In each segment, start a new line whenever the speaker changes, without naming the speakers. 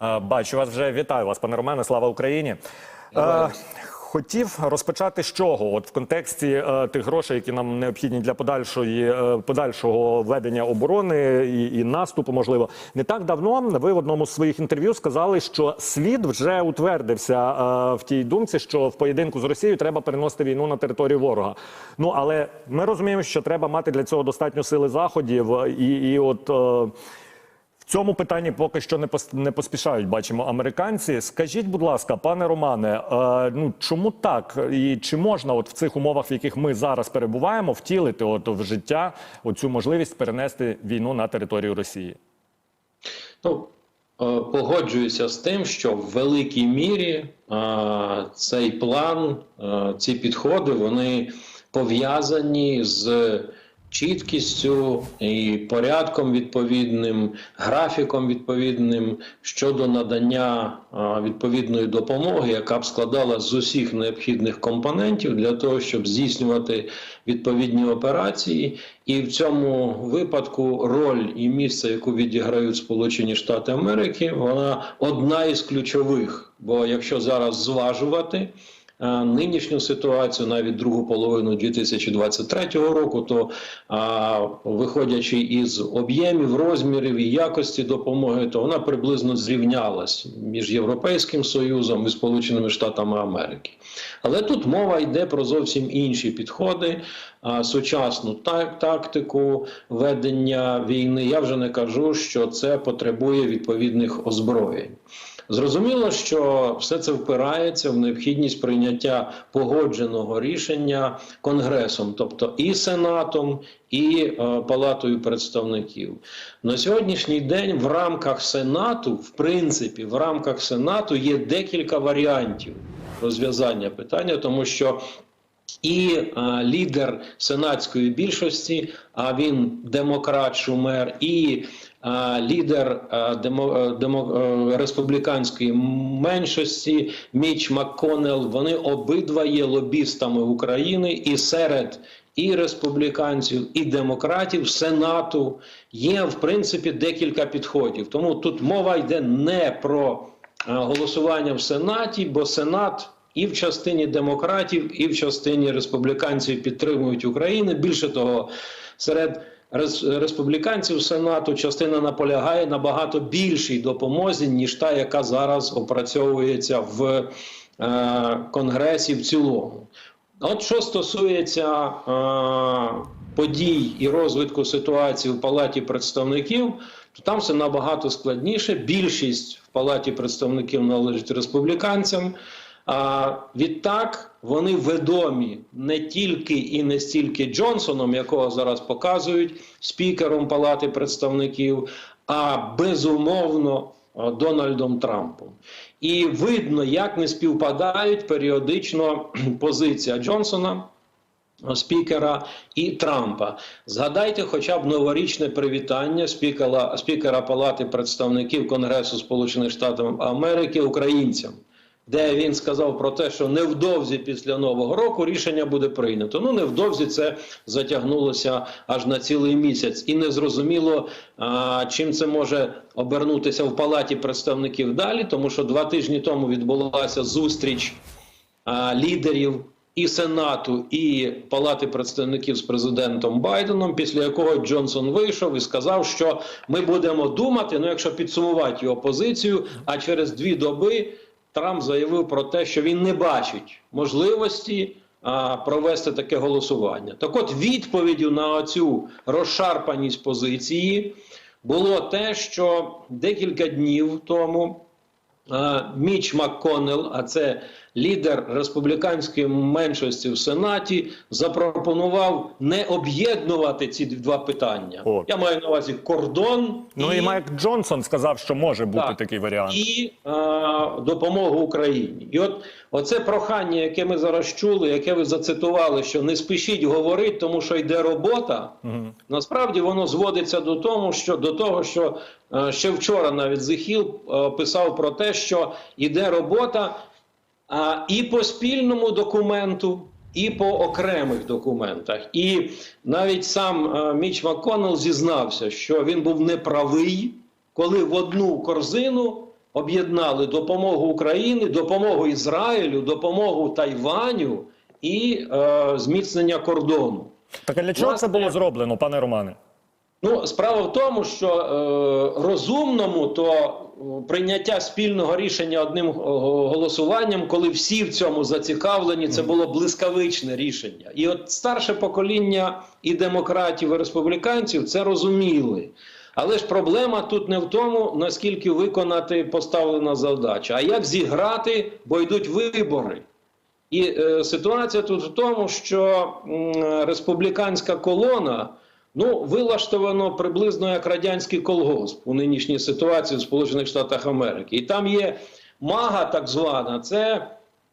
Бачу вас вже. Вітаю вас, пане Романе. Слава Україні. Хотів розпочати з чого? От в контексті е, тих грошей, які нам необхідні для подальшої е, подальшого ведення оборони і, і наступу, можливо, не так давно. Ви в одному з своїх інтерв'ю сказали, що світ вже утвердився е, в тій думці, що в поєдинку з Росією треба переносити війну на територію ворога. Ну але ми розуміємо, що треба мати для цього достатньо сили заходів, і, і от. Е, цьому питанні поки що не пос- не поспішають. Бачимо американці. Скажіть, будь ласка, пане Романе, е, ну чому так? І чи можна, от в цих умовах, в яких ми зараз перебуваємо, втілити от в життя оцю можливість перенести війну на територію Росії?
Ну, е, погоджуюся з тим, що в великій мірі е, цей план, е, ці підходи, вони пов'язані з чіткістю і порядком відповідним, графіком відповідним щодо надання відповідної допомоги, яка б складала з усіх необхідних компонентів для того, щоб здійснювати відповідні операції. І в цьому випадку роль і місце, яку відіграють Сполучені Штати Америки, вона одна із ключових. Бо якщо зараз зважувати нинішню ситуацію, навіть другу половину 2023 року, то виходячи із об'ємів, розмірів і якості допомоги, то вона приблизно зрівнялась між Європейським Союзом і Сполученими Штатами Америки. Але тут мова йде про зовсім інші підходи, сучасну тактику ведення війни. Я вже не кажу, що це потребує відповідних озброєнь. Зрозуміло, що все це впирається в необхідність прийняття погодженого рішення Конгресом, тобто і Сенатом, і е, Палатою представників. На сьогоднішній день в рамках Сенату, в принципі, в рамках Сенату є декілька варіантів розв'язання питання, тому що і е, лідер сенатської більшості, а він демократ Шумер, і лідер е, демо, е, демо, е, республіканської меншості Міч МакКоннелл, вони обидва є лобістами України і серед. І республіканців, і демократів Сенату є в принципі декілька підходів. Тому тут мова йде не про е, голосування в Сенаті, бо Сенат і в частині демократів, і в частині республіканців підтримують Україну. Більше того, серед республіканців Сенату частина наполягає на багато більшій допомозі, ніж та, яка зараз опрацьовується в е, Конгресі в цілому. От що стосується е, подій і розвитку ситуації в Палаті представників, то там все набагато складніше. Більшість в Палаті представників належить республіканцям. А відтак вони відомі не тільки і не стільки Джонсоном, якого зараз показують спікером Палати представників, а безумовно Дональдом Трампом. І видно, як не співпадають періодично позиція Джонсона. Спікера і Трампа згадайте, хоча б новорічне привітання спікера, спікера Палати представників Конгресу Сполучених Штатів Америки українцям, де він сказав про те, що невдовзі після нового року рішення буде прийнято. Ну невдовзі це затягнулося аж на цілий місяць, і незрозуміло, а, чим це може обернутися в палаті представників далі, тому що два тижні тому відбулася зустріч лідерів. І Сенату, і Палати представників з президентом Байденом, після якого Джонсон вийшов і сказав, що ми будемо думати. Ну, якщо підсумувати його позицію, а через дві доби Трамп заявив про те, що він не бачить можливості а, провести таке голосування. Так, от відповіддю на цю розшарпаність позиції було те, що декілька днів тому. а, Міч МакКоннелл, а це лідер республіканської меншості в Сенаті, запропонував не об'єднувати ці два питання.
О.
Я маю на увазі кордон
Ну і Майк Джонсон сказав, що може бути
Так.
такий варіант.
і е, допомогу Україні. І от оце прохання, яке ми зараз чули, яке ви зацитували, що не спішіть говорити, тому що йде робота. Насправді воно зводиться до тому, що до того, що е, ще вчора навіть Зихіл е, писав про те, що йде робота а, і по спільному документу. І по окремих документах, і навіть сам е, Міч МакКоннелл зізнався, що він був неправий, коли в одну корзину об'єднали допомогу Україні, допомогу Ізраїлю, допомогу Тайваню і е, зміцнення кордону.
Так а для чого це було зроблено, пане Романе?
Ну, справа в тому, що е, розумному то е, прийняття спільного рішення одним е, голосуванням, коли всі в цьому зацікавлені, це було блискавичне рішення. І от старше покоління і демократів, і республіканців це розуміли. Але ж проблема тут не в тому, наскільки виконати поставлена завдача, а як зіграти, бо йдуть вибори. І е, ситуація тут в тому, що м, республіканська колона ну, вилаштовано приблизно як радянський колгосп у нинішній ситуації в Сполучених Штатах Америки. І там є мага, так звана, це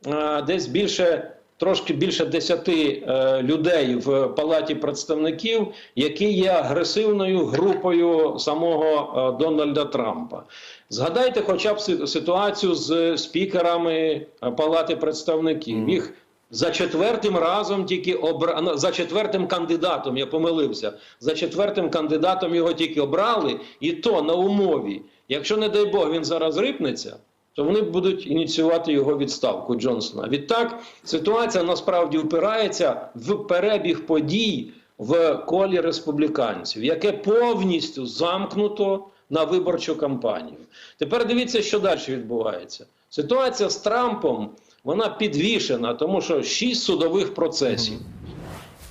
е, десь більше. Трошки більше десяти е, людей в палаті представників, які є агресивною групою самого е, Дональда Трампа. Згадайте, хоча б ситуацію з спікерами е, палати представників. Їх за четвертим разом тільки обра... ну, за четвертим кандидатом, я помилився. За четвертим кандидатом його тільки обрали, і то на умові. Якщо, не дай Бог, він зараз рипнеться, то вони будуть ініціювати його відставку Джонсона. Відтак ситуація насправді впирається в перебіг подій в колі республіканців, яке повністю замкнуто на виборчу кампанію. Тепер дивіться, що далі відбувається. Ситуація з Трампом вона підвішена, тому що шість судових процесів.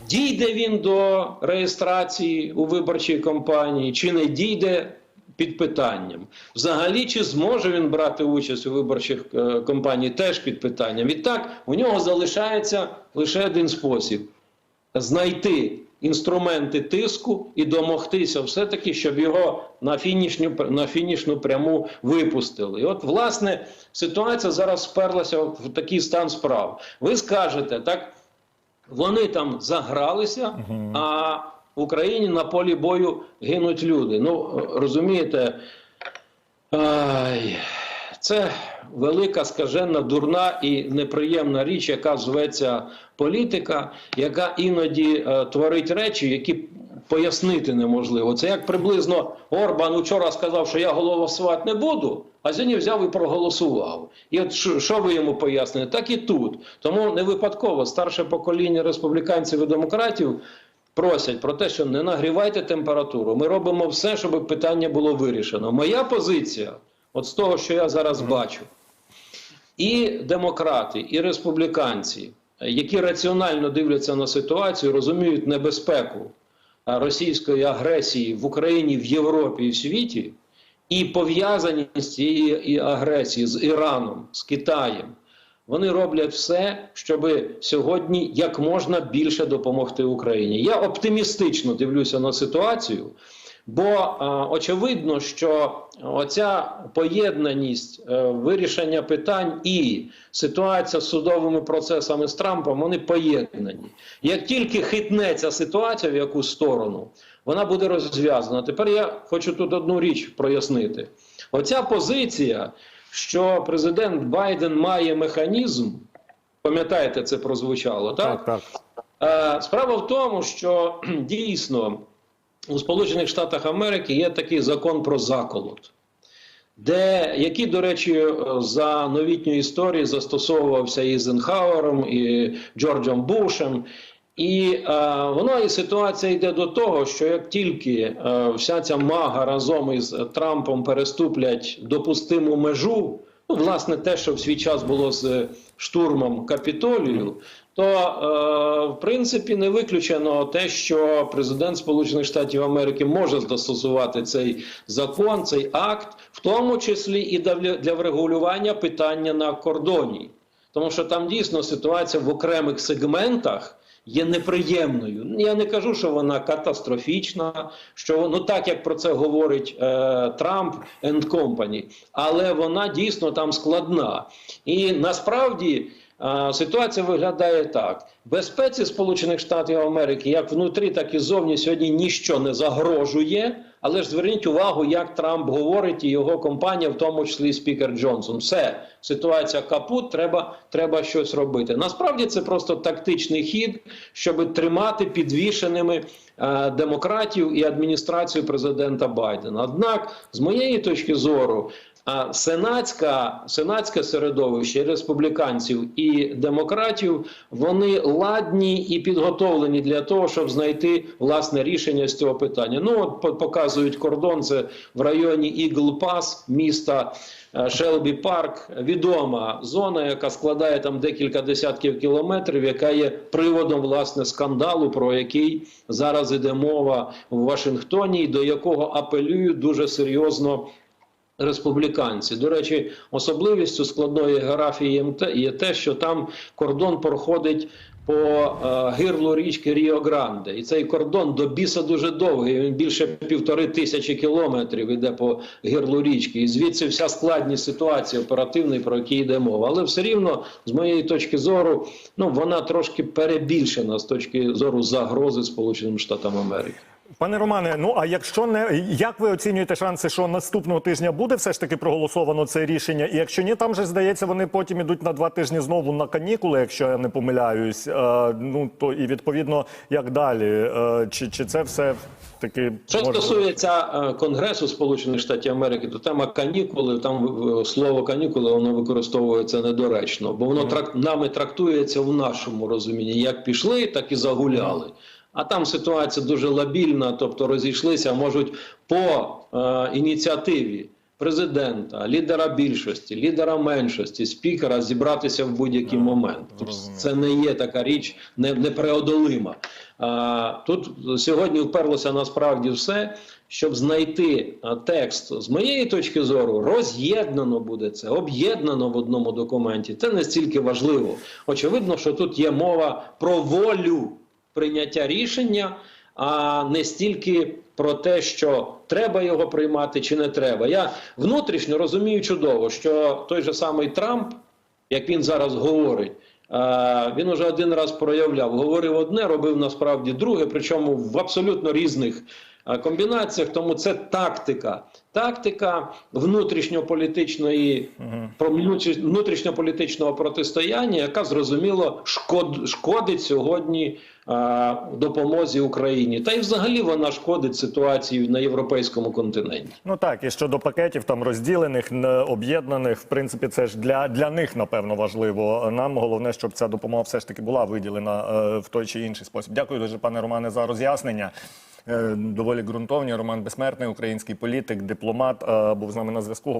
Дійде він до реєстрації у виборчій кампанії, чи не дійде під питанням. Взагалі, чи зможе він брати участь у виборчих е, теж під питанням. Відтак, у нього залишається лише один спосіб знайти інструменти тиску і домогтися все-таки, щоб його на фінішню, на фінішну пряму випустили. І от, власне, ситуація зараз сперлася в такий стан справ. Ви скажете, так, вони там загралися, а в Україні на полі бою гинуть люди. Ну, розумієте, ай, це велика, скажена, дурна і неприємна річ, яка зветься політика, яка іноді е, творить речі, які пояснити неможливо. Це як приблизно Орбан вчора сказав, що я голосувати не буду, а сьогодні взяв і проголосував. І от що ви йому пояснили? Так і тут. Тому не випадково старше покоління республіканців і демократів просять про те, що не нагрівайте температуру. Ми робимо все, щоб питання було вирішено. Моя позиція, от з того, що я зараз бачу, і демократи, і республіканці, які раціонально дивляться на ситуацію, розуміють небезпеку російської агресії в Україні, в Європі і в світі, і пов'язаність цієї агресії з Іраном, з Китаєм. Вони роблять все, щоб сьогодні як можна більше допомогти Україні. Я оптимістично дивлюся на ситуацію, бо е, очевидно, що оця поєднаність е, вирішення питань і ситуація з судовими процесами з Трампом, вони поєднані. Як тільки хитнеться ситуація в яку сторону, вона буде розв'язана. Тепер я хочу тут одну річ прояснити: оця позиція що президент Байден має механізм, пам'ятаєте, це прозвучало, так?
Так, так.
Е, Справа в тому, що дійсно у Сполучених Штатах Америки є такий закон про заколот, де, який, до речі, е, за новітньої історії застосовувався і і Джорджем Бушем. І е, воно і ситуація йде до того, що як тільки е, вся ця мага разом із Трампом переступлять допустиму межу, ну власне те, що в свій час було з штурмом Капітолію, то е, в принципі не виключено те, що президент Сполучених Штатів Америки може застосувати цей закон, цей акт, в тому числі і для, для врегулювання питання на кордоні, тому що там дійсно ситуація в окремих сегментах є неприємною. Я не кажу, що вона катастрофічна, що ну так як про це говорить е, Трамп and Company, але вона дійсно там складна. І насправді. Ситуація виглядає так: безпеці Сполучених Штатів Америки, як внутрі, так і зовні сьогодні ніщо не загрожує. Але ж зверніть увагу, як Трамп говорить і його компанія, в тому числі спікер Джонсон. Все, ситуація капут, треба, треба щось робити. Насправді це просто тактичний хід, щоб тримати підвішеними е, демократів і адміністрацію президента Байдена. Однак, з моєї точки зору, А сенатська, сенатське середовище республіканців і демократів вони ладні і підготовлені для того, щоб знайти власне рішення з цього питання. Ну от показують кордон. Це в районі Ігл Пас, міста Шелбі Парк. Відома зона, яка складає там декілька десятків кілометрів, яка є приводом власне скандалу, про який зараз іде мова в Вашингтоні, і до якого апелюють дуже серйозно республіканці. До речі, особливістю складної географії є те- що там кордон проходить по е, гирлу річки Ріо Гранде, і цей кордон до біса дуже довгий. Він більше півтори тисячі кілометрів іде по гирлу річки. І звідси вся складність ситуації оперативної, про які йде мова. Але все рівно, з моєї точки зору, ну вона трошки перебільшена з точки зору загрози Сполученим Штатам Америки.
Пане Романе, ну а якщо не як ви оцінюєте шанси, що наступного тижня буде все ж таки проголосовано це рішення? І якщо ні, там же здається, вони потім ідуть на два тижні знову на канікули, якщо я не помиляюсь. Е, ну то і відповідно як далі? Е, чи, чи це все таки
Що
може-
стосується е, Конгресу Сполучених Штатів Америки, то тема канікули, там слово канікули воно використовується недоречно, бо воно трак, нами трактується в нашому розумінні. Як пішли, так і загуляли. А там ситуація дуже лабільна, тобто розійшлися, можуть по е, ініціативі президента, лідера більшості, лідера меншості, спікера зібратися в будь-який момент. Тобто це не є така річ не, непреодолима. А, тут сьогодні вперлося насправді все, щоб знайти а, текст з моєї точки зору, роз'єднано буде це, об'єднано в одному документі. Це не стільки важливо. Очевидно, що тут є мова про волю прийняття рішення, а не стільки про те, що треба його приймати чи не треба. Я внутрішньо розумію чудово, що той же самий Трамп, як він зараз говорить. Він уже один раз проявляв, говорив одне, робив насправді друге, причому в абсолютно різних комбінаціях. Тому це тактика. Тактика внутрішньополітичної внутрішньополітичного протистояння, яка зрозуміло шкод, шкодить сьогодні е, допомозі Україні. Та й взагалі вона шкодить ситуації на європейському континенті.
Ну так, і щодо пакетів там розділених, об'єднаних, в принципі, це ж для, для них напевно важливо. Нам головне, щоб ця допомога все ж таки була виділена е, в той чи інший спосіб. Дякую дуже, пане Романе, за роз'яснення. Е, доволі ґрунтовні. Роман Безсмертний, український політик, дипломат, е, був з нами на зв'язку.